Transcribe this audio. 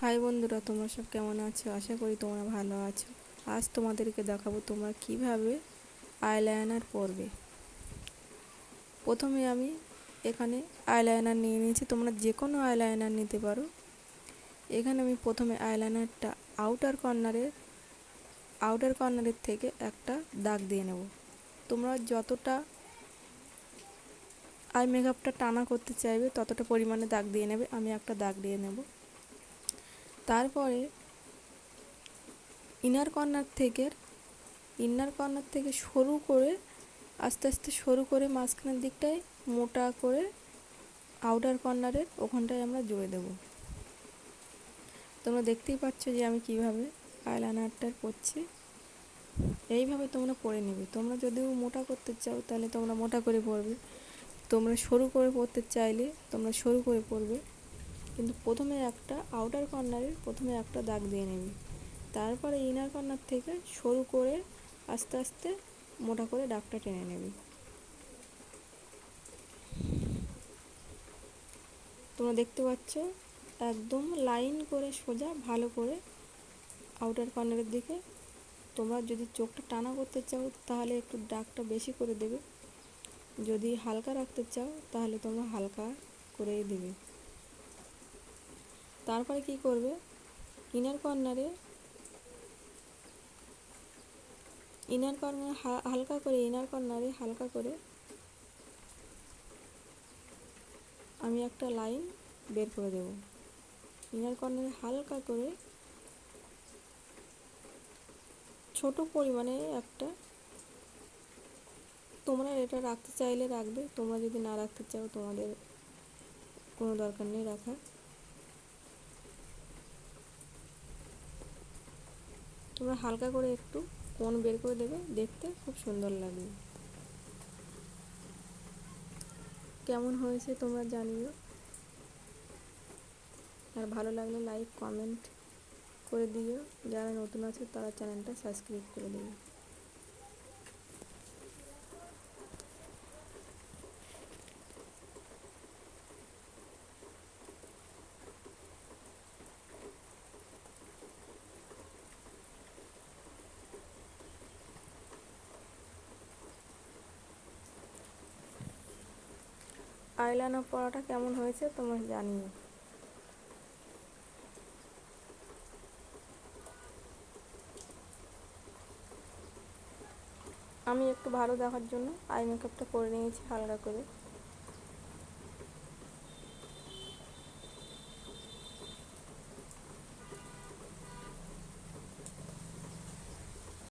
High বন্ধুরা, তোমরা সব কেমন আছো? আশা করি তোমরা ভালো আছো। আজ তোমাদেরকে দেখাবো তোমরা কীভাবে আইলাইনার পরবে। প্রথমে আমি এখানে আইলাইনার নিয়ে নিয়েছি। তোমরা যে কোনো আইলাইনার নিতে পারো। এখানে আমি প্রথমে আইলাইনারটা আউটার কর্নারের আউটার কর্নারের থেকে একটা দাগ দিয়ে নেব। তোমরা যতটা আই মেকআপটা টানা করতে চাইবে, ততটা পরিমাণে দাগ দিয়ে নেবে। আমি একটা দাগ দিয়ে নেব। তারপরে ইনার কর্নার থেকে, ইনার কর্নার থেকে সরু করে, আস্তে আস্তে সরু করে মাঝখানের দিকটায় মোটা করে আউটার কর্নারের ওখানটায় আমরা জুড়ে দেব। তোমরা দেখতেই পাচ্ছ যে আমি কীভাবে আইলাইনারটা করছি। এইভাবে তোমরা পরে নেবে। তোমরা যদিও মোটা করতে চাও, তাহলে তোমরা মোটা করে পরবে। তোমরা সরু করে পরতে চাইলে তোমরা সরু করে পরবে। কিন্তু প্রথমে একটা আউটার কর্নারে প্রথমে একটা দাগ দিয়ে নেবে। তারপরে ইনার কর্নার থেকে সরু করে আস্তে আস্তে মোটা করে দাগটা টেনে নেবে। তোমরা দেখতে পাচ্ছ, একদম লাইন করে সোজা ভালো করে আউটার কর্নারের দিকে তোমরা যদি চোখটা টানা করতে চাও, তাহলে একটু দাগটা বেশি করে দেবে। যদি হালকা রাখতে চাও, তাহলে তোমরা হালকা করেই দেবে। তারপরে কি করবে? ইনার কর্নারে ইনার কর্নারে হালকা করে ইনার কর্নারে হালকা করে আমি একটা লাইন বের করে দেব। ইনার কর্নারে হালকা করে ছোট পরিমাণে একটা তোমরা এটা রাখতে চাইলে রাখবে, তোমরা যদি না রাখতে চাও তোমাদের কোনো দরকার নেই রাখার। তোমরা হালকা করে একটু কোন বের করে দেবে, দেখতে খুব সুন্দর লাগবে। কেমন হয়েছে তোমরা জানিও। আর ভালো লাগলে লাইক কমেন্ট করে দিও। যারা নতুন আছে তারা চ্যানেলটা সাবস্ক্রাইব করে দিও। আইলাইনার পড়াটা কেমন হয়েছে তোমার জানিও। আমি একটু ভালো দেখার জন্য আই মেকআপটা করে নিয়েছি হালকা করে।